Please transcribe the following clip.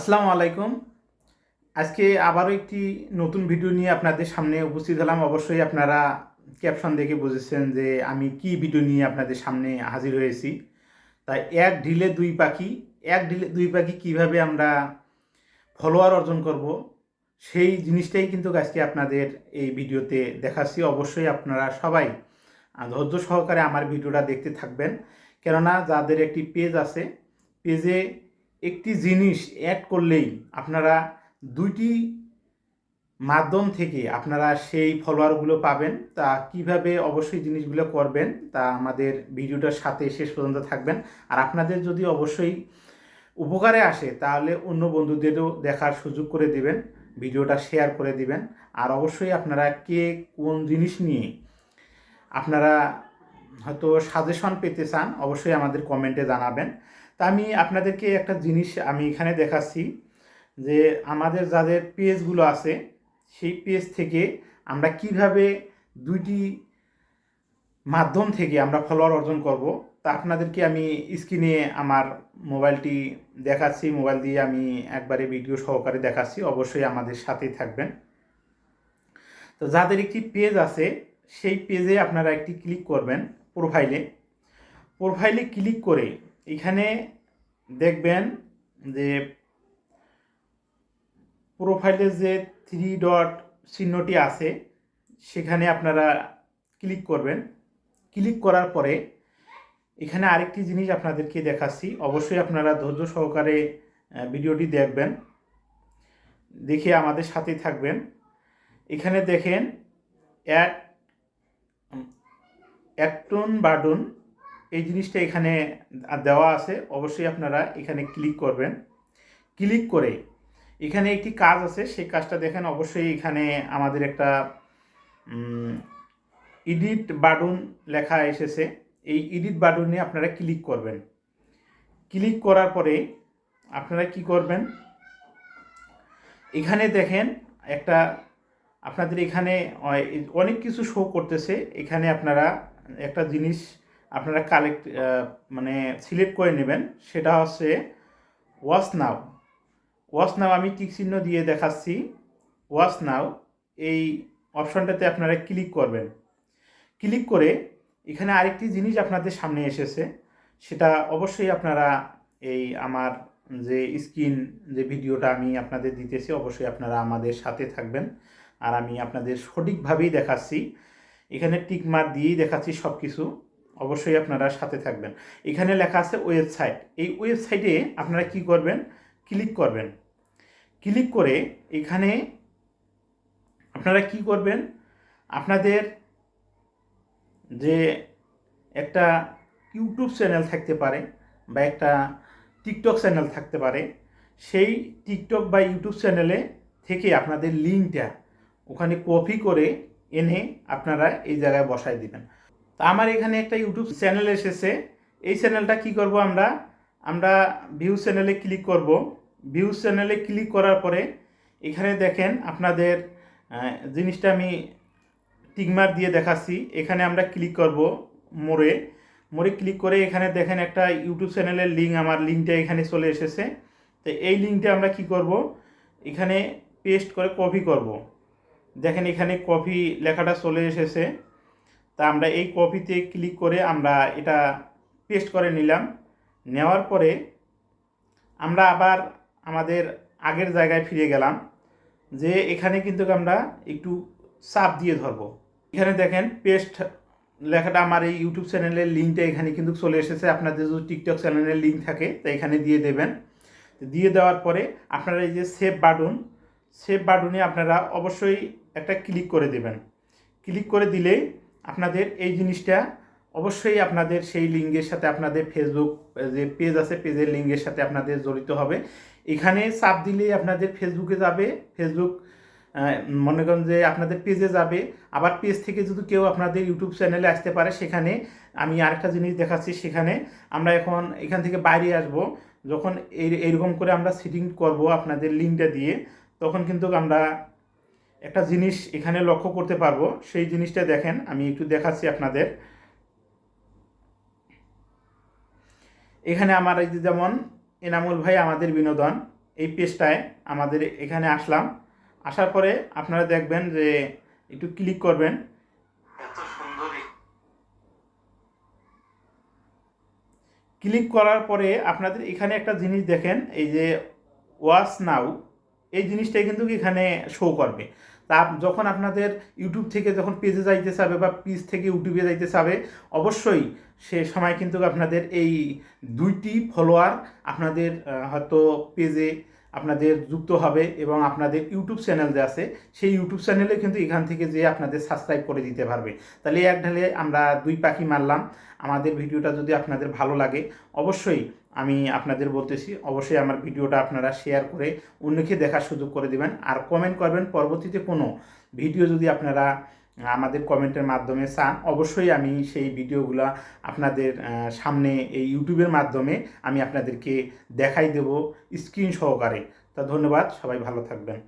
আসসালামু আলাইকুম। আজকে আবারও একটি নতুন ভিডিও নিয়ে আপনাদের সামনে উপস্থিত হলাম। অবশ্যই আপনারা ক্যাপশন দেখে বুঝেছেন যে আমি কি ভিডিও নিয়ে আপনাদের সামনে হাজির হয়েছি। তাই এক ঢিলে দুই পাখি, এক ঢিলে দুই পাখি কীভাবে আমরা ফলোয়ার অর্জন করব, সেই জিনিসটাই কিন্তু আজকে আপনাদের এই ভিডিওতে দেখাচ্ছি। অবশ্যই আপনারা সবাই ধৈর্য সহকারে আমার ভিডিওটা দেখতে থাকবেন। কেননা যাদের একটি পেজ আছে পেজে একটি জিনিস অ্যাড করলেই আপনারা দুইটি মাধ্যম থেকে আপনারা সেই ফলোয়ারগুলো পাবেন। তা কীভাবে অবশ্যই জিনিসগুলো করবেন, তা আমাদের ভিডিওটার সাথে শেষ পর্যন্ত থাকবেন। আর আপনাদের যদি অবশ্যই উপকারে আসে, তাহলে অন্য বন্ধুদেরও দেখার সুযোগ করে দিবেন, ভিডিওটা শেয়ার করে দিবেন। আর অবশ্যই আপনারা কে কোন জিনিস নিয়ে আপনারা হয়তো সাজেশন পেতে চান, অবশ্যই আমাদের কমেন্টে জানাবেন। তা আমি আপনাদেরকে একটা জিনিস আমি এখানে দেখাচ্ছি যে আমাদের যাদের পেজগুলো আছে, সেই পেজ থেকে আমরা কীভাবে দুইটি মাধ্যম থেকে আমরা ফলোয়ার অর্জন করব, তা আপনাদেরকে আমি স্ক্রিনে আমার মোবাইলটি দেখাচ্ছি, মোবাইল দিয়ে আমি একবারে ভিডিও সহকারে দেখাচ্ছি, অবশ্যই আমাদের সাথেই থাকবেন। তো যাদের একটি পেজ আছে, সেই পেজে আপনারা একটি ক্লিক করবেন প্রোফাইলে প্রোফাইলে ক্লিক করে এখানে দেখবেন যে প্রোফাইলে যে থ্রি ডট চিহ্নটি আছে, সেখানে আপনারা ক্লিক করবেন। ক্লিক করার পরে এখানে আরেকটি জিনিস আপনাদেরকে দেখাচ্ছি। অবশ্যই আপনারা ধৈর্য সহকারে ভিডিওটি দেখবেন। দেখে আমাদের সাথেই থাকবেন। এখানে দেখেন অ্যাড অ্যাক্টন বাটন এই জিনিসটা এখানে দেওয়া আছে, অবশ্যই আপনারা এখানে ক্লিক করবেন। ক্লিক করে এখানে একটি কাজ আছে, সেই কাজটা দেখেন, অবশ্যই এখানে আমাদের একটা এডিট বাটন লেখা এসেছে। এই এডিট বাটনে আপনারা ক্লিক করবেন। ক্লিক করার পরে আপনারা কি করবেন? এখানে দেখেন, একটা আপনাদের এখানে অনেক কিছু শো করতেছে। এখানে আপনারা একটা জিনিস আপনারা কালেক্ট মানে সিলেক্ট করে নেবেন। সেটা হচ্ছে ওয়াচ নাও ওয়াচ নাও আমি টিক চিহ্ন দিয়ে দেখাচ্ছি। ওয়াচ নাও এই অপশনটাতে আপনারা ক্লিক করবেন। ক্লিক করে এখানে আরেকটি জিনিস আপনাদের সামনে এসেছে। সেটা অবশ্যই আপনারা এই আমার যে স্ক্রিন যে ভিডিওটা আমি আপনাদের দিতেছি, অবশ্যই আপনারা আমাদের সাথে থাকবেন। আর আমি আপনাদের সঠিকভাবেই দেখাচ্ছি। এখানে টিক মার্ক দিয়েই দেখাচ্ছি সব কিছু অবশ্যই আপনারা সাথে থাকবেন। এখানে লেখা আছে ওয়েবসাইট। এই ওয়েবসাইটে আপনারা কি করবেন? ক্লিক করবেন। ক্লিক করে এখানে আপনারা কি করবেন? আপনাদের যে একটা ইউটিউব চ্যানেল থাকতে পারে বা একটা টিকটক চ্যানেল থাকতে পারে, সেই টিকটক বা ইউটিউব চ্যানেলে থেকে আপনাদের লিঙ্কটা ওখানে কপি করে এনে আপনারা এই জায়গায় বসাই দিবেন। তা আমার এখানে একটা ইউটিউব চ্যানেল এসেছে। এই চ্যানেলটা কি করব আমরা? আমরা ভিউ চ্যানেলে ক্লিক করব। ভিউ চ্যানেলে ক্লিক করার পরে এখানে দেখেন আপনাদের জিনিসটা আমি টিকমার দিয়ে দেখাচ্ছি। এখানে আমরা ক্লিক করব মোড়ে। মোড়ে ক্লিক করে এখানে দেখেন একটা ইউটিউব চ্যানেলের লিঙ্ক আমার লিঙ্কটা এখানে চলে এসেছে। তো এই লিঙ্কটা আমরা কি করব? এখানে পেস্ট করে কপি করব। দেখেন এখানে কপি লেখাটা চলে এসেছে। তা আমরা এই কপিতে ক্লিক করে আমরা এটা পেস্ট করে নিলাম। নেওয়ার পরে আমরা আবার আমাদের আগের জায়গায় ফিরে গেলাম যে এখানে কিন্তু আমরা একটু চাপ দিয়ে ধরবো। এখানে দেখেন পেস্ট লেখাটা আমার এই ইউটিউব চ্যানেলের লিঙ্কটা এখানে কিন্তু চলে এসেছে। আপনাদের যদি টিকটক চ্যানেলের লিঙ্ক থাকে, তা এখানে দিয়ে দেবেন। দিয়ে দেওয়ার পরে আপনারা এই যে সেভ বাটন সেভ বাটনে আপনারা অবশ্যই একটা ক্লিক করে দেবেন। ক্লিক করে দিলে আপনাদের এই জিনিসটা অবশ্যই আপনাদের সেই লিঙ্কের সাথে আপনাদের ফেসবুক যে পেজ আছে পেজের লিঙ্কের সাথে আপনাদের জড়িত হবে। এখানে চাপ দিলেই আপনাদের ফেসবুকে যাবে। ফেসবুক মনে করেন যে আপনাদের পেজে যাবে। আবার পেজ থেকে যদি কেউ আপনাদের ইউটিউব চ্যানেলে আসতে পারে, সেখানে আমি আরেকটা জিনিস দেখাচ্ছি। সেখানে আমরা এখন এখান থেকে বাইরে আসব। যখন এই, এইরকম করে আমরা সিটিং করব আপনাদের লিঙ্কটা দিয়ে, তখন কিন্তু আমরা একটা জিনিস এখানে লক্ষ্য করতে পারব। সেই জিনিসটা দেখেন আমি একটু দেখাচ্ছি আপনাদের। এখানে আমার এই যেমন এনামুল ভাই আমাদের বিনোদন এই পেজটায় আমাদের এখানে আসলাম। আসার পরে আপনারা দেখবেন যে একটু ক্লিক করবেন। ক্লিক করার পরে আপনাদের এখানে একটা জিনিস দেখেন এই যে ওয়াচ নাও। এই জিনিসটাই কিন্তু এখানে শো করবে। তা যখন আপনাদের ইউটিউব থেকে যখন পেজে যাইতে চাবে বা পেজ থেকে ইউটিউবে যাইতে চাবে, অবশ্যই সে সময় কিন্তু আপনাদের এই দুইটি ফলোয়ার আপনাদের হয়তো পেজে আপনাদের যুক্ত হবে এবং আপনাদের ইউটিউব চ্যানেল যে আছে, সেই ইউটিউব চ্যানেলে কিন্তু এখান থেকে যে আপনাদের সাবস্ক্রাইব করে দিতে পারবে। তাহলে এক ঢালে আমরা দুই পাখি মারলাম। আমাদের ভিডিওটা যদি আপনাদের ভালো লাগে, অবশ্যই আমি আপনাদের বলতেছি, অবশ্যই আমার ভিডিওটা আপনারা শেয়ার করে অন্যকে দেখার সুযোগ করে দেবেন। আর কমেন্ট করবেন, পরবর্তীতে কোনো ভিডিও যদি আপনারা আমাদের কমেন্টের মাধ্যমে চান, অবশ্যই আমি সেই ভিডিওগুলো আপনাদের সামনে এই ইউটিউবের মাধ্যমে আমি আপনাদেরকে দেখাই দেব স্ক্রিন সহকারে। তা ধন্যবাদ, সবাই ভালো থাকবেন।